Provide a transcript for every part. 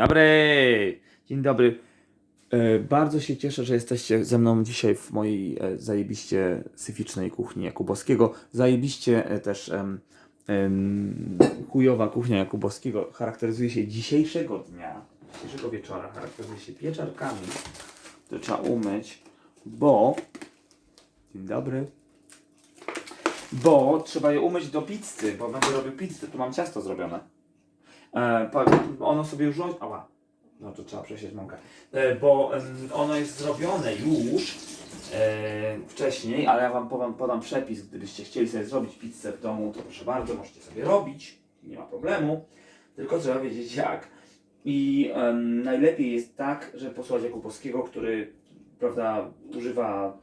dobry! Dzień dobry. E, bardzo się cieszę, że jesteście ze mną dzisiaj w mojej e, zajebiście syficznej kuchni Jakubowskiego. Zajebiście e, też em, chujowa kuchnia Jakubowskiego charakteryzuje się dzisiejszego dnia, dzisiejszego wieczora, charakteryzuje się pieczarkami, które trzeba umyć, bo... Dzień dobry. Bo trzeba je umyć do pizzy, bo będę robił pizzę, tu mam ciasto zrobione. E, ono sobie już. Ała. No to trzeba przesieć mąkę. E, bo ono jest zrobione już e, wcześniej, ale ja wam podam, podam przepis, gdybyście chcieli sobie zrobić pizzę w domu, to proszę bardzo, możecie sobie robić, nie ma problemu, tylko trzeba wiedzieć jak. I najlepiej jest tak, że posłać Jakubowskiego, który, prawda, używa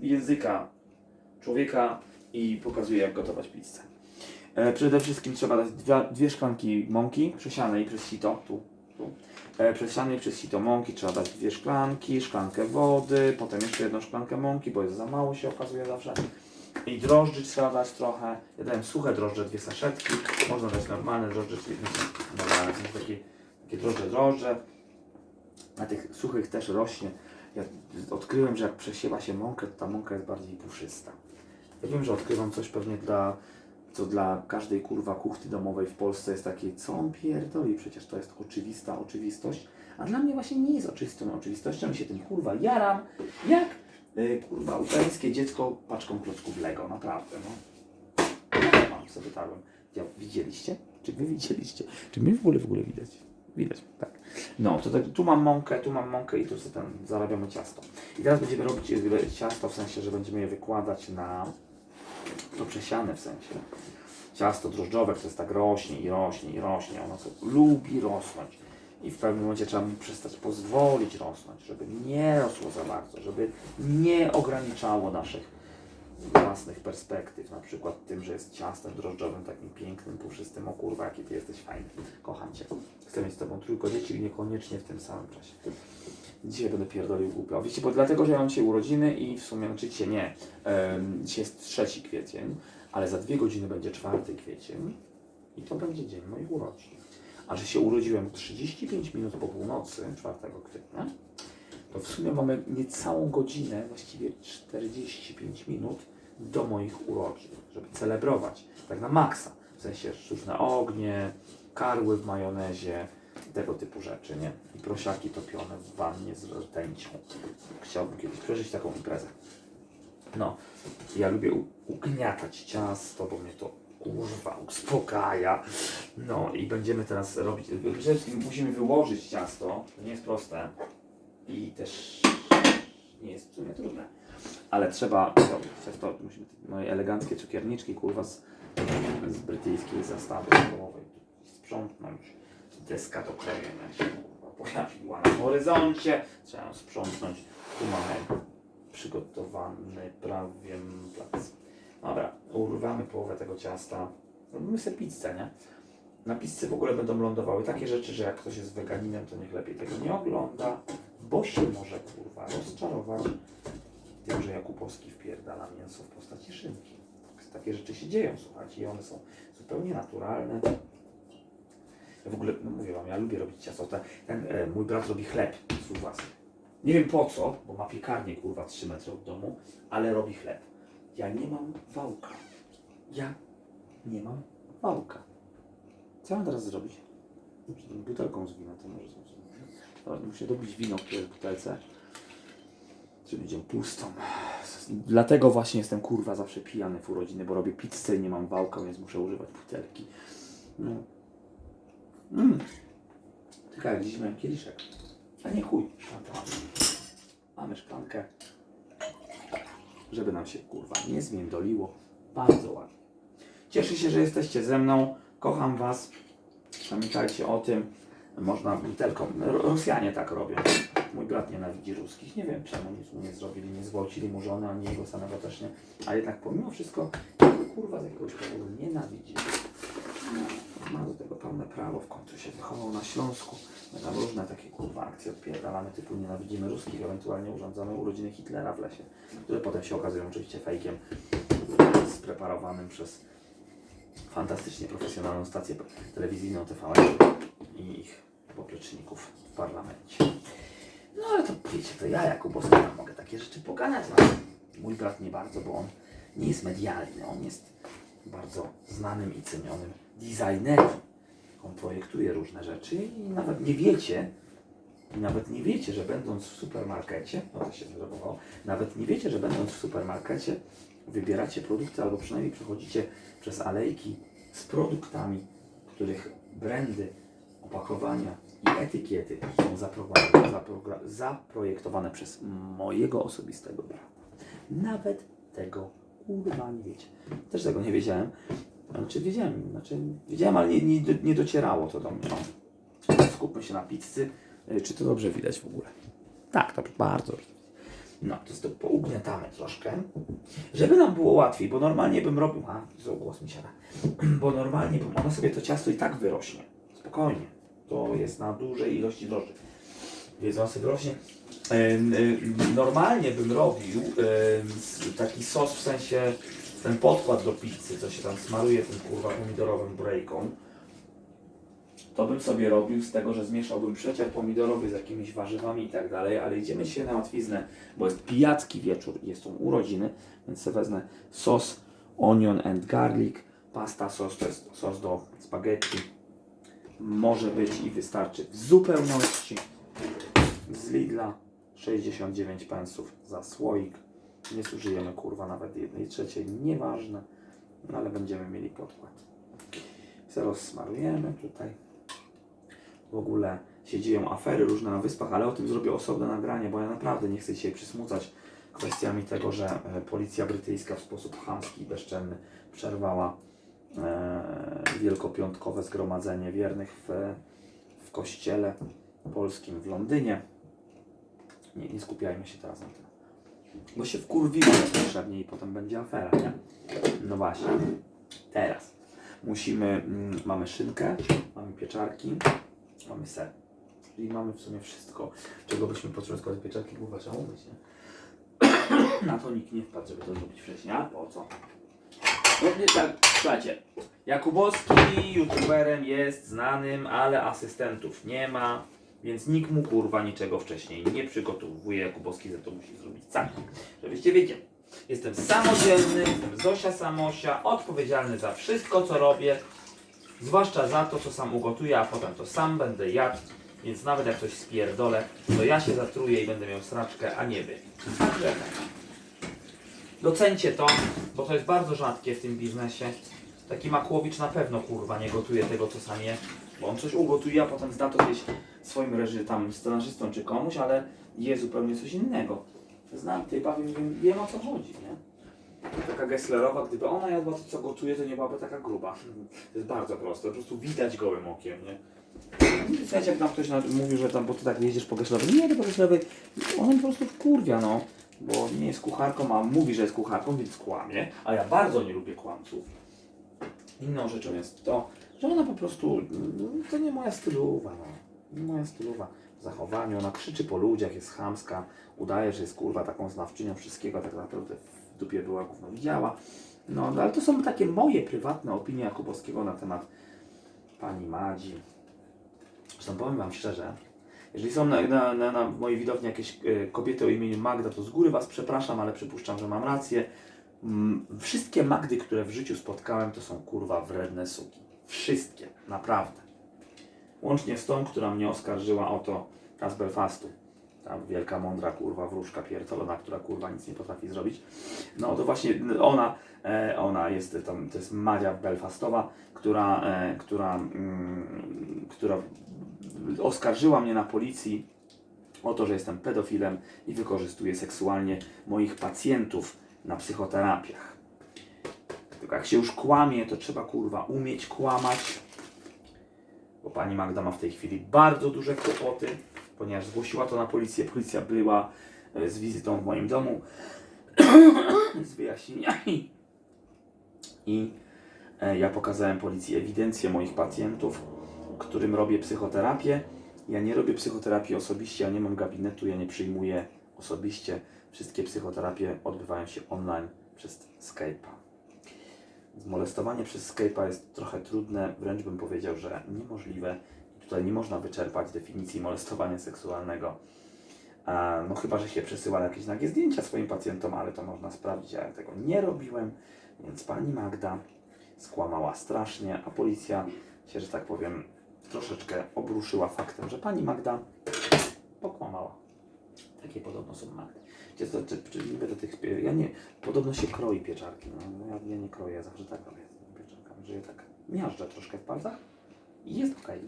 języka człowieka i pokazuje jak gotować pizzę. E, przede wszystkim trzeba dać dwie, dwie szklanki mąki przesianej przez sito, tu, tu. E, przesianej przez sito mąki trzeba dać dwie szklanki, szklankę wody, potem jeszcze jedną szklankę mąki, bo jest za mało się okazuje zawsze. I drożdży trzeba dać trochę. Ja dałem suche drożdże, dwie saszetki. Można dać normalne drożdże, normalne, sensie takie, takie drożdże, drożdże. Na tych suchych też rośnie. Ja odkryłem, że jak przesiewa się mąkę, to ta mąka jest bardziej puszysta. Ja wiem, że odkrywam coś pewnie dla, co dla każdej kurwa kuchni domowej w Polsce jest takie, co on pierdoli, przecież to jest oczywista oczywistość, a dla mnie właśnie nie jest oczywistą oczywistością i się tym kurwa jaram, jak y, kurwa ukraińskie dziecko paczką klocków Lego, naprawdę, no. Mam, sobie wytarłem. Ja, widzieliście? Czy wy widzieliście? Czy mnie w ogóle w ogóle widać? Widać, tak. No, to tak, tu mam mąkę, tu mam mąkę i tu sobie tam zarabiamy ciasto. I teraz będziemy robić y, ciasto w sensie, że będziemy je wykładać na to przesiane w sensie. Ciasto drożdżowe, jest tak rośnie i rośnie i rośnie, ono sobie lubi rosnąć. I w pewnym momencie trzeba mu przestać pozwolić rosnąć, żeby nie rosło za bardzo, żeby nie ograniczało naszych własnych perspektyw, na przykład tym, że jest ciastem drożdżowym, takim pięknym, puszystym, o kurwa, jaki ty jesteś fajny, kocham cię. Chcę mieć z tobą trójko dzieci i niekoniecznie w tym samym czasie. Dzisiaj będę pierdolił głupio. Wiecie, bo dlatego, że ja mam dzisiaj urodziny i w sumie, znaczy dzisiaj nie, um, dzisiaj jest 3 kwiecień, ale za dwie godziny będzie 4 kwiecień i to będzie dzień moich urodzin. A że się urodziłem 35 minut po północy 4 kwietnia, to w sumie mamy niecałą godzinę, właściwie 45 minut do moich urodzin, żeby celebrować, tak na maksa. W sensie sztuczne ognie, karły w majonezie, tego typu rzeczy, nie? I prosiaki topione w wannie z rtęcią. Chciałbym kiedyś przeżyć taką imprezę. No, ja lubię ugniatać ciasto, bo mnie to kurwa uspokaja. No i będziemy teraz robić, przede wszystkim musimy wyłożyć ciasto, to nie jest proste i też nie jest w sumie trudne. Ale trzeba ciasto, musimy moje eleganckie cukierniczki, kurwa, z, z brytyjskiej zastawy stołowej sprzątnąć. Deska do krojenia się, kurwa, pojawiła na horyzoncie. Trzeba ją sprzątnąć. Tu mamy przygotowany prawie plac. Dobra, urwamy połowę tego ciasta. Robimy sobie pizzę, nie? Na pizzy w ogóle będą lądowały takie rzeczy, że jak ktoś jest weganinem, to niech lepiej tego nie ogląda, bo się może kurwa rozczarować tym, że Jakubowski wpierdala mięso w postaci szynki. Takie rzeczy się dzieją, słuchajcie, i one są zupełnie naturalne. Ja w ogóle, no mówię wam, ja lubię robić ciasto. Ten, ten e, mój brat robi chleb swój własny. Nie wiem po co, bo ma piekarnię kurwa 3 metry od domu, ale robi chleb. Ja nie mam wałka. Ja nie mam wałka. Co mam teraz zrobić? Butelką z wina, to może zrobić. Muszę dobić wino, w butelce. Czy będzie pustą. Dlatego właśnie jestem kurwa zawsze pijany w urodziny, bo robię pizzę i nie mam wałka, więc muszę używać butelki. No. Mm. Jak dziś miałem kieliszek. A nie chuj, mamy. Szklankę. Żeby nam się kurwa nie zmiędoliło. Bardzo ładnie. Cieszę się, że jesteście ze mną. Kocham was. Pamiętajcie o tym. Można butelką. Ro- Rosjanie tak robią. Mój brat nienawidzi ruskich. Nie wiem czemu nic mu nie zrobili, nie zgwałcili mu żony, ani jego samego też nie. A jednak pomimo wszystko, kurwa z jakiegoś powodu nienawidzi. No, ma do tego pełne prawo, w końcu się wychował na Śląsku. Tam różne takie kurwa akcje odpierdalamy, typu nienawidzimy ruskich, ewentualnie urządzamy urodziny Hitlera w lesie, które potem się okazują oczywiście fejkiem spreparowanym przez fantastycznie profesjonalną stację telewizyjną TVN i ich popleczników w parlamencie. No ale to wiecie, to ja jako boska tam mogę takie rzeczy pogadać, ale mój brat nie bardzo, bo on nie jest medialny, on jest bardzo znanym i cenionym designerem. On projektuje różne rzeczy i nawet nie wiecie, i nawet nie wiecie, że będąc w supermarkecie, no to się zdenerwowało, nawet nie wiecie, że będąc w supermarkecie wybieracie produkty albo przynajmniej przechodzicie przez alejki z produktami, których brandy, opakowania i etykiety są zaprojektowane przez mojego osobistego brata. Nawet tego kurwa nie wiecie. Też tego nie wiedziałem. Znaczy wiedziałem, znaczy wiedziałem, ale nie, nie, nie docierało to do mnie. No. Skupmy się na pizzy. Y, Czy to dobrze widać w ogóle? Tak, dobrze, bardzo dobrze. No, to jest to pougniatamy troszkę, żeby nam było łatwiej, bo normalnie bym robił, a, głos mi siada, bo normalnie bym, ono sobie to ciasto i tak wyrośnie, spokojnie, to jest na dużej ilości drożdży, więc ono sobie wyrośnie. Ym, y, Normalnie bym robił taki sos, w sensie ten podkład do pizzy, co się tam smaruje tym kurwa pomidorowym brejką, to bym sobie robił z tego, że zmieszałbym przecier pomidorowy z jakimiś warzywami i tak dalej, ale idziemy dzisiaj na łatwiznę, bo jest pijacki wieczór, jest są urodziny, więc sobie wezmę sos onion and garlic, pasta sos, to jest sos do spaghetti, może być i wystarczy w zupełności z Lidla 69 pensów za słoik, nie zużyjemy kurwa nawet jednej trzeciej, nieważne, no ale będziemy mieli podkład. Se rozsmarujemy tutaj w ogóle się dzieją afery różne na wyspach, ale o tym zrobię osobne nagranie, bo ja naprawdę nie chcę dzisiaj przysmucać kwestiami tego, że e, policja brytyjska w sposób chamski i bezczelny przerwała e, wielkopiątkowe zgromadzenie wiernych w, w kościele polskim w Londynie. Nie, nie skupiajmy się teraz na tym. Bo się wkurwimy niepotrzebnie i potem będzie afera, nie? No właśnie. Teraz musimy, mm, mamy szynkę, mamy pieczarki, mamy ser. Czyli mamy w sumie wszystko, czego byśmy potrzebowali pieczarki, kurwa trzeba umyć, nie? Na to nikt nie wpadł, żeby to zrobić wcześniej, a po co? No nie tak, słuchajcie, Jakubowski youtuberem jest znanym, ale asystentów nie ma, więc nikt mu kurwa niczego wcześniej nie przygotowuje. Jakubowski za to musi zrobić sam. Żebyście wiedzieli. Jestem samodzielny, jestem Zosia Samosia, odpowiedzialny za wszystko co robię, zwłaszcza za to co sam ugotuję, a potem to sam będę jadł, więc nawet jak coś spierdolę, to ja się zatruję i będę miał sraczkę, a nie wy. Także Docencie to, bo to jest bardzo rzadkie w tym biznesie. Taki Makłowicz na pewno kurwa nie gotuje tego co sam je, bo on coś ugotuje, a potem zda to gdzieś swoim reży tam scenarzystom czy komuś, ale je zupełnie coś innego. Znam typa, wiem, wiem, wiem o co chodzi, nie? Taka Gesslerowa, gdyby ona jadła to co gotuje, to nie byłaby taka gruba. To jest bardzo proste, po prostu widać gołym okiem, nie? Słuchajcie, jak tam ktoś na- mówi, że tam, bo ty tak jeździsz po Gesslerowej, nie, to po Gesslerowej, ona po prostu wkurwia, no. Bo nie jest kucharką, a mówi, że jest kucharką, więc kłamie, a ja bardzo nie lubię kłamców. Inną rzeczą jest to, że ona po prostu, no, to nie moja stylowa, no. Nie moja stylowa w zachowaniu, ona krzyczy po ludziach, jest chamska, udaje, że jest kurwa taką znawczynią wszystkiego, tak naprawdę w dupie była gówno widziała. No, no ale to są takie moje prywatne opinie Jakubowskiego na temat pani Madzi. Zresztą powiem Wam szczerze, jeżeli są na, na, na, na mojej widowni jakieś e, kobiety o imieniu Magda, to z góry Was przepraszam, ale przypuszczam, że mam rację. Mm, wszystkie Magdy, które w życiu spotkałem, to są kurwa wredne suki. Wszystkie, naprawdę. Łącznie z tą, która mnie oskarżyła o to, z Belfastu. Ta wielka, mądra kurwa wróżka pierdolona, która kurwa nic nie potrafi zrobić. No to właśnie ona, e, ona jest tam, to jest Madzia Belfastowa, która, e, która, mm, która oskarżyła mnie na policji o to, że jestem pedofilem i wykorzystuję seksualnie moich pacjentów na psychoterapiach. Tylko jak się już kłamie, to trzeba kurwa umieć kłamać. Bo pani Magda ma w tej chwili bardzo duże kłopoty, ponieważ zgłosiła to na policję. Policja była e, z wizytą w moim domu, z wyjaśnieniami. I e, ja pokazałem policji ewidencję moich pacjentów, którym robię psychoterapię. Ja nie robię psychoterapii osobiście, ja nie mam gabinetu, ja nie przyjmuję osobiście. Wszystkie psychoterapie odbywają się online przez Skype'a. Zmolestowanie przez Skype'a jest trochę trudne, wręcz bym powiedział, że niemożliwe. Tutaj nie można wyczerpać definicji molestowania seksualnego. No chyba, że się przesyła jakieś nagie zdjęcia swoim pacjentom, ale to można sprawdzić, ja tego nie robiłem, więc pani Magda skłamała strasznie, a policja się, że tak powiem, troszeczkę obruszyła faktem, że pani Magda pokłamała. Takie podobno są Magdy. To, czy, czy niby do tych, ja nie, podobno się kroi pieczarki, no, ja, ja nie kroję, ja zawsze tak robię z pieczarkami, że je tak miażdżę troszkę w palcach i jest okej.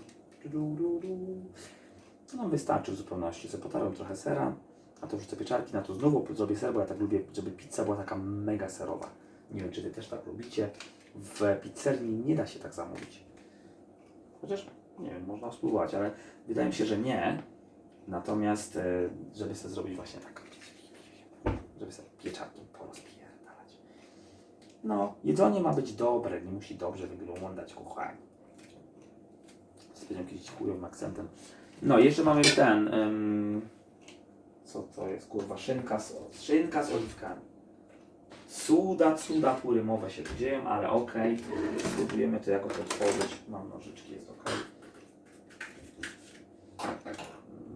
No wystarczy w zupełności, sobie potarłem trochę sera, a to wrzucę pieczarki, na to znowu zrobię ser, bo ja tak lubię, żeby pizza była taka mega serowa. Nie wiem, czy Wy też tak lubicie. W pizzerii nie da się tak zamówić. Chociaż, nie wiem, można spróbować, ale wydaje mi się, że nie. Natomiast, e, żeby sobie zrobić właśnie tak, żeby sobie pieczarki porozpierdalać. No, jedzenie ma być dobre, nie musi dobrze wyglądać, kochani. Z jakimś chujowym akcentem. No, jeszcze mamy ten, ym, co to jest, kurwa, szynka z, szynka z oliwkami. Cuda, cuda purymowe się tu dzieją, ale okej. Spróbujemy to jakoś otworzyć. Mam nożyczki, jest okej.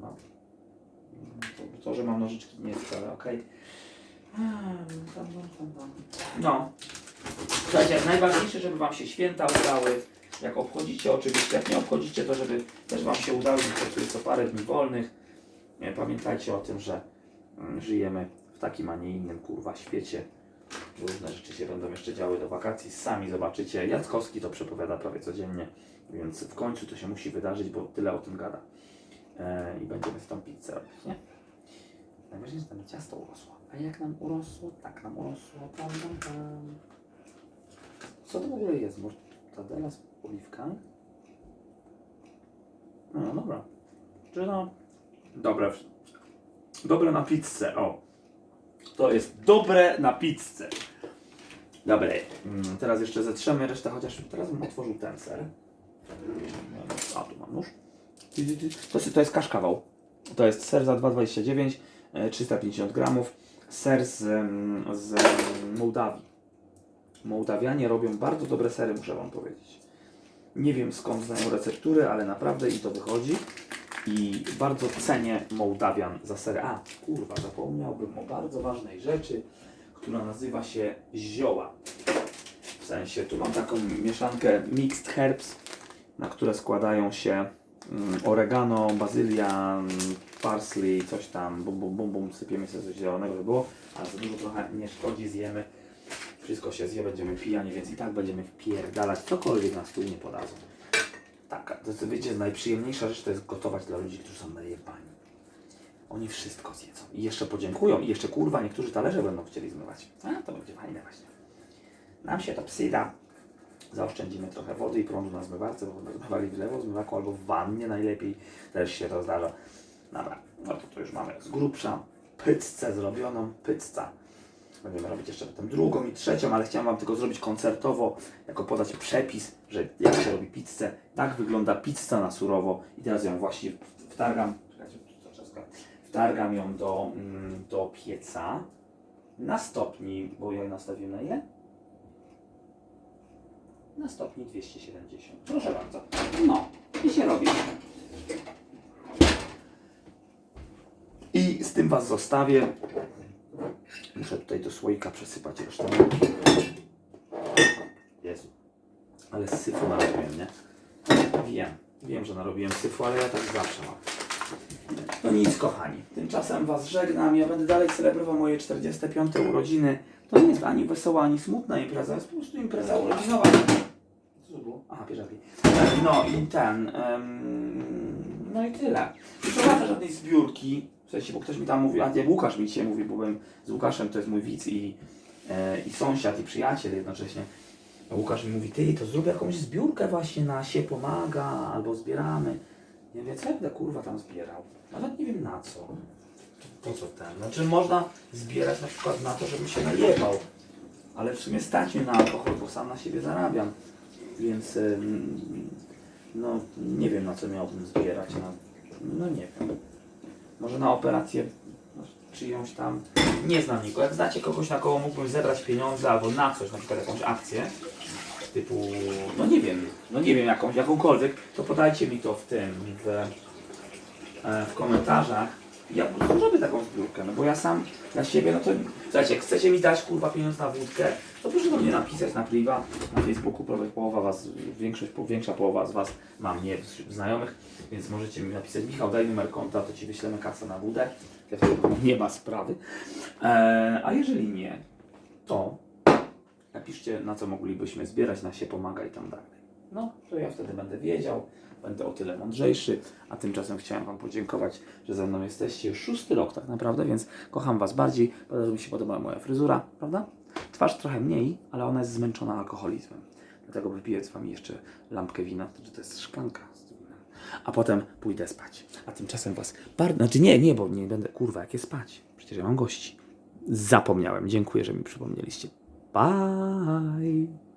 No. To, to, że mam nożyczki nie jest wcale okej. No. Słuchajcie, najważniejsze, żeby Wam się święta udały. Jak obchodzicie oczywiście, jak nie obchodzicie, to żeby też Wam się udały, bo to jest co parę dni wolnych. Pamiętajcie o tym, że mm, żyjemy w takim, a nie innym kurwa świecie. Różne rzeczy się będą jeszcze działy do wakacji. Sami zobaczycie. Jackowski to przepowiada prawie codziennie, więc w końcu to się musi wydarzyć, bo tyle o tym gada. E, I będziemy z tą pizzę robić, nie? Najważniejsze, że tam ciasto urosło. A jak nam urosło? Tak nam urosło. Tam, tam, tam. Co to w ogóle jest? Mortadela z oliwkami? No dobra. Czy no... Dobre. Dobre na pizzę, o. To jest dobre na pizzę. Dobre. Mm, teraz jeszcze zetrzemy resztę, chociaż teraz bym otworzył ten ser. A, tu mam nóż. To jest, to jest kaszkawał. To jest ser za 2,29, e, 350 gramów. Ser z, mm, z Mołdawii. Mołdawianie robią bardzo dobre sery, muszę Wam powiedzieć. Nie wiem skąd znają receptury, ale naprawdę im to wychodzi. I bardzo cenię Mołdawian za serę. A, kurwa, zapomniałbym o bardzo ważnej rzeczy, która nazywa się zioła. W sensie, tu mam taką mieszankę mixed herbs, na które składają się oregano, bazylia, mm, parsley, coś tam, bum, bum, bum, bum, sypiemy sobie coś zielonego, żeby było, ale za dużo trochę nie szkodzi, zjemy. Wszystko się zje, będziemy pijani, więc i tak będziemy wpierdalać cokolwiek na stół nie podadzą. Taka, to, to wiecie, najprzyjemniejsza rzecz to jest gotować dla ludzi, którzy są najebani. Oni wszystko zjedzą. I jeszcze podziękują. I jeszcze kurwa, niektórzy talerze będą chcieli zmywać. A, to będzie fajne właśnie. Nam się to psyda. Zaoszczędzimy trochę wody i prądu na zmywarce, bo zmywali w lewo, zmywaku albo w wannie najlepiej. Też się to zdarza. Dobra, no to, to już mamy z grubsza pyzzę zrobioną. Pizza. Będziemy robić jeszcze potem drugą i trzecią, ale chciałem Wam tylko zrobić koncertowo, jako podać przepis, że jak się robi pizzę, tak wygląda pizza na surowo i teraz ją właśnie wtargam, wtargam ją do, mm, do pieca na stopni, bo ja nastawiłem na ile? Na stopni 270. Proszę bardzo. No, i się robi. I z tym Was zostawię. Muszę tutaj do słoika przesypać resztę mąki. Jezu. Ale syfu narobiłem, nie? Wiem. Wiem, że narobiłem syfu, ale ja tak zawsze mam. No nic, kochani. Tymczasem Was żegnam. Ja będę dalej celebrował moje 45. urodziny. To nie jest ani wesoła, ani smutna impreza. jest po prostu impreza urodzinowa. Było? Aha, pieczarki. No i ten... em, no i tyle. Nie prowadzę żadnej zbiórki. W sensie, bo ktoś mi tam mówi, a nie, Łukasz mi dzisiaj mówi, bo byłem z Łukaszem, to jest mój widz i, e, i sąsiad, i przyjaciel jednocześnie. A Łukasz mi mówi, ty, to zrób jakąś zbiórkę właśnie na się pomaga, albo zbieramy. Ja mówię, co ja będę kurwa tam zbierał? Nawet nie wiem na co. Po co ten? Znaczy można zbierać na przykład na to, żebym się najebał. Ale w sumie stać mnie na alkohol, bo sam na siebie zarabiam. Więc no nie wiem na co miałbym zbierać. Na, no nie wiem. Może na operację czyjąś tam. Nie znam nikogo. Jak znacie kogoś, na kogo mógłbym zebrać pieniądze albo na coś, na przykład jakąś akcję, typu, no nie wiem, no nie wiem jakąś, jakąkolwiek, to podajcie mi to w tym, w, e, w komentarzach. Ja po prostu zrobię taką zbiórkę, no bo ja sam dla siebie, no to słuchajcie, jak chcecie mi dać kurwa pieniądz na wódkę, to proszę do mnie napisać na priwa, na Facebooku, prawie połowa was, większość, większa połowa z was ma mnie znajomych, więc możecie mi napisać, Michał daj numer konta, to ci wyślemy kasę na wódę, powiem, nie ma sprawy, e, a jeżeli nie, to napiszcie na co moglibyśmy zbierać, na się pomaga i tam dalej. No, to ja wtedy będę wiedział, będę o tyle mądrzejszy, a tymczasem chciałem Wam podziękować, że ze mną jesteście już szósty rok tak naprawdę, więc kocham Was bardziej, bardzo mi się podoba moja fryzura, prawda? Twarz trochę mniej, ale ona jest zmęczona alkoholizmem. Dlatego wypiję z Wami jeszcze lampkę wina, to, to jest szklanka. A potem pójdę spać. A tymczasem Was bardzo, znaczy nie, nie, bo nie będę, kurwa, jakie spać? Przecież ja mam gości. Zapomniałem, dziękuję, że mi przypomnieliście. Bye!